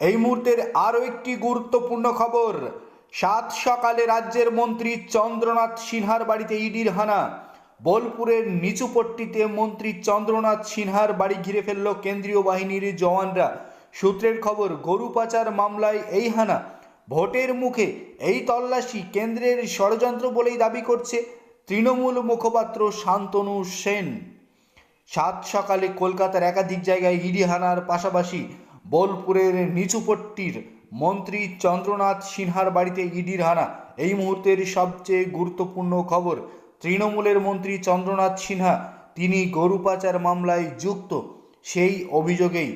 এই মুহূর্তের আরও একটি গুরুত্বপূর্ণ খবর। সাত সকালে রাজ্যের মন্ত্রী চন্দ্রনাথ সিনহার বাড়িতে ইডির হানা। বোলপুরের নিচুপট্টিতে মন্ত্রী চন্দ্রনাথ সিনহার বাড়ি ঘিরে ফেলল কেন্দ্রীয় বাহিনীর জওয়ানরা। সূত্রের খবর, গরু পাচার মামলায় এই হানা। ভোটের মুখে এই তল্লাশি কেন্দ্রের ষড়যন্ত্র বলেই দাবি করছে তৃণমূল মুখপাত্র শান্তনু সেন। সাত সকালে কলকাতার একাধিক জায়গায় ইডি হানার পাশাপাশি বোলপুরের নিচুপট্টির মন্ত্রী চন্দ্রনাথ সিনহার বাড়িতে ইডির হানা। এই মুহূর্তের সবচেয়ে গুরুত্বপূর্ণ খবর, তৃণমূলের মন্ত্রী চন্দ্রনাথ সিনহা, তিনি গরু পাচার মামলায় যুক্ত। সেই অভিযোগেই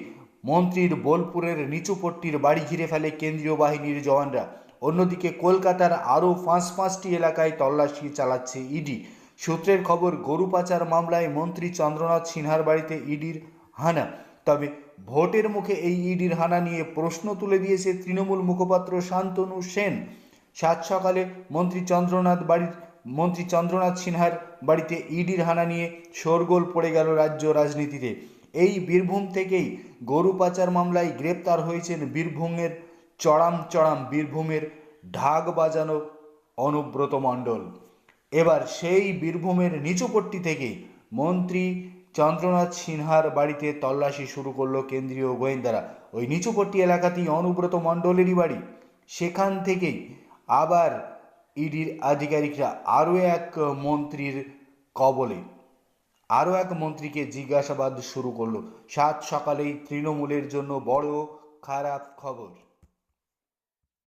মন্ত্রীর বোলপুরের নিচুপট্টির বাড়ি ঘিরে ফেলে কেন্দ্রীয় বাহিনীর জওয়ানরা। অন্যদিকে কলকাতার আরও পাঁচ পাঁচটি এলাকায় তল্লাশি চালাচ্ছে ইডি। সূত্রের খবর, গরু পাচার মামলায় মন্ত্রী চন্দ্রনাথ সিনহার বাড়িতে ইডির হানা। তবে ভোটের মুখে এই ইডির হানা নিয়ে প্রশ্ন তুলে দিয়েছে তৃণমূল মুখপাত্র শান্তনু সেন। সাত সকালে মন্ত্রী চন্দ্রনাথ বাড়ির, মন্ত্রী চন্দ্রনাথ সিনহার বাড়িতে ইডির হানা নিয়ে শোরগোল পড়ে গেল রাজ্য রাজনীতিতে। এই বীরভূম থেকেই গরু পাচার মামলায় গ্রেপ্তার হয়েছেন বীরভূমের চড়াম চড়াম বীরভূমের ঢাক বাজানো অনুব্রত মণ্ডল। এবার সেই বীরভূমের নিচুপট্টি থেকে মন্ত্রী চন্দ্রনাথ সিনহার বাড়িতে তল্লাশি শুরু করল কেন্দ্রীয় গোয়েন্দারা। ওই নিচুপট্টি এলাকাতেই অনুব্রত মণ্ডলেরই বাড়ি। সেখান থেকেই আবার ইডির আধিকারিকরা আরও এক মন্ত্রীর কবলে, আরও এক মন্ত্রীকে জিজ্ঞাসাবাদ শুরু করল। সাত সকালেই তৃণমূলের জন্য বড় খারাপ খবর।